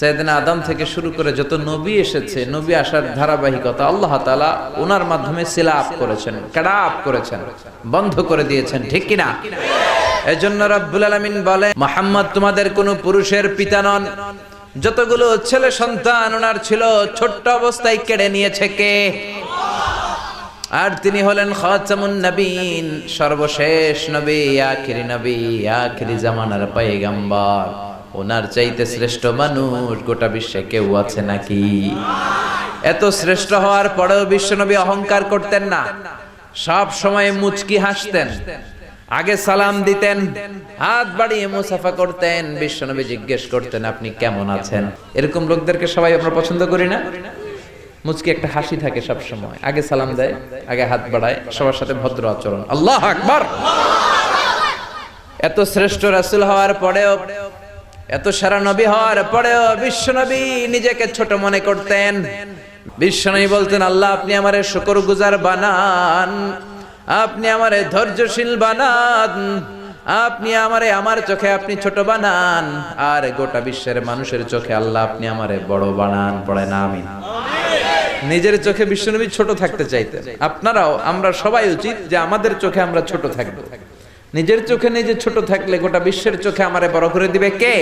সৈয়দনা আদম থেকে শুরু করে যত নবী এসেছে, নবী আসার ধারাবাহিকতা আল্লাহ তাআলা ওনার মাধ্যমে সিলাপ করেছেন কাডাপ করেছেন, বন্ধ করে দিয়েছেন, ঠিক কিনা? এজন্য রব্বুল আলামিন বলে, মোহাম্মদ তোমাদের কোনো পুরুষের পিতা নন। যতগুলো ছেলে সন্তান ওনার ছিল, ছোট্ট অবস্থায় কেড়ে নিয়েছে কে? আর তিনি হলেন খাতামুন নবীন, সর্বশেষ নবী, আখিরি নবী, আখিরি জামানার পয়গম্বর। ওনার চাইতে শ্রেষ্ঠ মানুষ গোটা বিশ্বে কেউ আছে নাকি? এত শ্রেষ্ঠ হওয়ার পরেও বিশ্বনবী অহংকার করতেন না। সব সময় মুচকি হাসতেন। আগে সালাম দিতেন, হাত বাড়িয়ে মুসাফা করতেন। বিশ্বনবী জিজ্ঞেস করতেন, আপনি কেমন আছেন? এরকম লোকদেরকে সবাই আমরা পছন্দ করি না। মুচকি একটা হাসি থাকে সব সময়। আগে সালাম দেয়, আগে হাত বাড়ায়, সবার সাথে ভদ্র আচরণ। আল্লাহ আকবার! এত শ্রেষ্ঠ রাসূল হওয়ার পরেও এত সারা নবী হওয়ার পরেও বিশ্ব নবী নিজেকে ছোট মনে করতেন। বিশ্ব নবী বলতেন, আল্লাহ, আপনি আমার শুকর গুজার বানান, আপনি আমার ধৈর্যশীল বানান, আপনি আমারে আমার চোখে আপনি ছোট বানান, আর গোটা বিশ্বের মানুষের চোখে আল্লাহ আপনি আমারে বড় বানান। পড়ে না, আমিন। নিজের চোখে বিশ্বনবী ছোট থাকতে চাইতেন। আপনারাও, আমরা সবাই উচিত যে আমাদের চোখে আমরা ছোট থাকব। নিজের চোখে নিজে ছোট থাকলে গোটা বিশ্বের চোখে আমারে বড় করে দিবে কে?